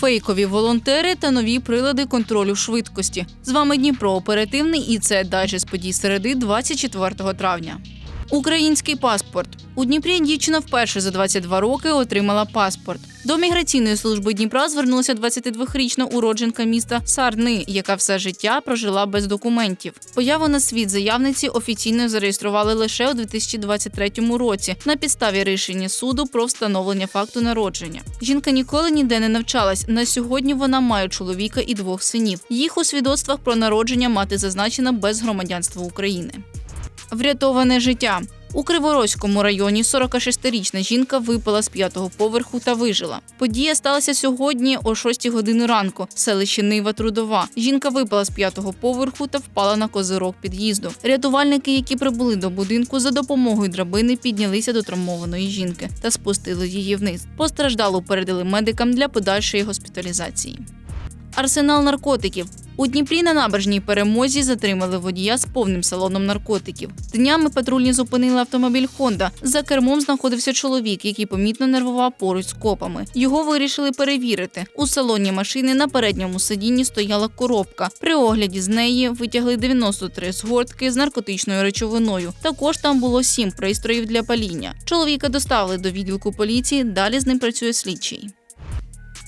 фейкові волонтери та нові прилади контролю швидкості. З вами Дніпро оперативний і це дайджест подій середи 24 травня. Український паспорт у Дніпрі дівчина вперше за 22 роки отримала паспорт. До міграційної служби Дніпра звернулася 22-річна уродженка міста Сарни, яка все життя прожила без документів. Появу на світ заявниці офіційно зареєстрували лише у 2023 році на підставі рішення суду про встановлення факту народження. Жінка ніколи ніде не навчалась. На сьогодні вона має чоловіка і двох синів. Їх у свідоцтвах про народження мати зазначена без громадянства України. Врятоване життя. У Криворозькому районі 46-річна жінка випала з п'ятого поверху та вижила. Подія сталася сьогодні о 6 години ранку. в селищі Нива Трудова. Жінка випала з п'ятого поверху та впала на козирок під'їзду. Рятувальники, які прибули до будинку, за допомогою драбини піднялися до травмованої жінки та спустили її вниз. Постраждалу передали медикам для подальшої госпіталізації. Арсенал наркотиків. У Дніпрі на набережній перемозі затримали водія з повним салоном наркотиків. Днями патрульні зупинили автомобіль Хонда. За кермом знаходився чоловік, який помітно нервував поруч з копами. Його вирішили перевірити. У салоні машини на передньому сидінні стояла коробка. При огляді з неї витягли 93 згортки з наркотичною речовиною. Також там було сім пристроїв для паління. Чоловіка доставили до відділку поліції. Далі з ним працює слідчий.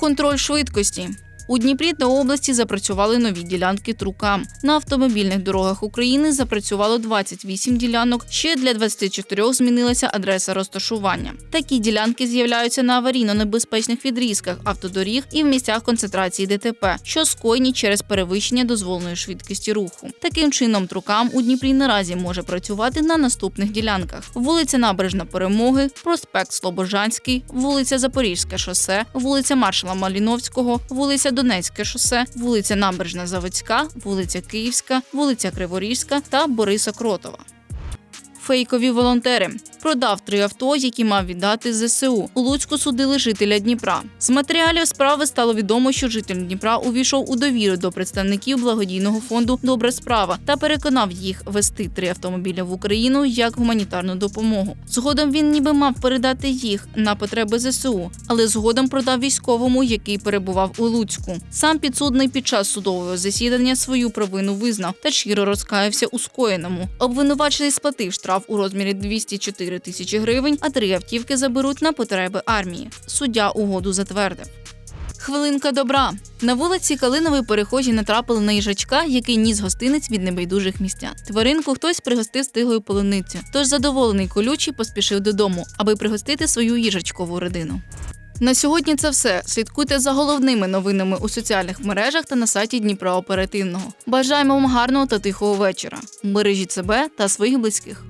Контроль швидкості. У Дніпрі та області запрацювали нові ділянки трукам. На автомобільних дорогах України запрацювало 28 ділянок. Ще для 24 змінилася адреса розташування. Такі ділянки з'являються на аварійно-небезпечних відрізках автодоріг і в місцях концентрації ДТП, що скоєні через перевищення дозволеної швидкості руху. Таким чином, трукам у Дніпрі наразі може працювати на наступних ділянках: вулиця Набережна Перемоги, проспект Слобожанський, вулиця Запорізьке шосе, вулиця Маршала Маліновського, вулиця Донецьке шосе, вулиця Набережна Заводська, вулиця Київська, вулиця Криворізька та Бориса Кротова. Фейкові волонтери продав три авто, які мав віддати ЗСУ. У Луцьку судили жителя Дніпра. З матеріалів справи стало відомо, що житель Дніпра увійшов у довіру до представників благодійного фонду Добра справа та переконав їх вести три автомобіля в Україну як гуманітарну допомогу. Згодом він ніби мав передати їх на потреби ЗСУ, але згодом продав військовому, який перебував у Луцьку. Сам підсудний під час судового засідання свою провину визнав та щиро розкаявся у скоєному. Обвинувачений сплатив штраф у розмірі 204 тисячі гривень, а три автівки заберуть на потреби армії. Суддя угоду затвердив. Хвилинка добра на вулиці Калинової перехожі натрапили на їжачка, який ніс гостинець від небайдужих містян. Тваринку хтось пригостив стиглою полуницю. Тож задоволений колючий поспішив додому, аби пригостити свою їжачкову родину. На сьогодні це все. Слідкуйте за головними новинами у соціальних мережах та на сайті Дніпра Оперативного. Бажаємо вам гарного та тихого вечора. Бережіть себе та своїх близьких.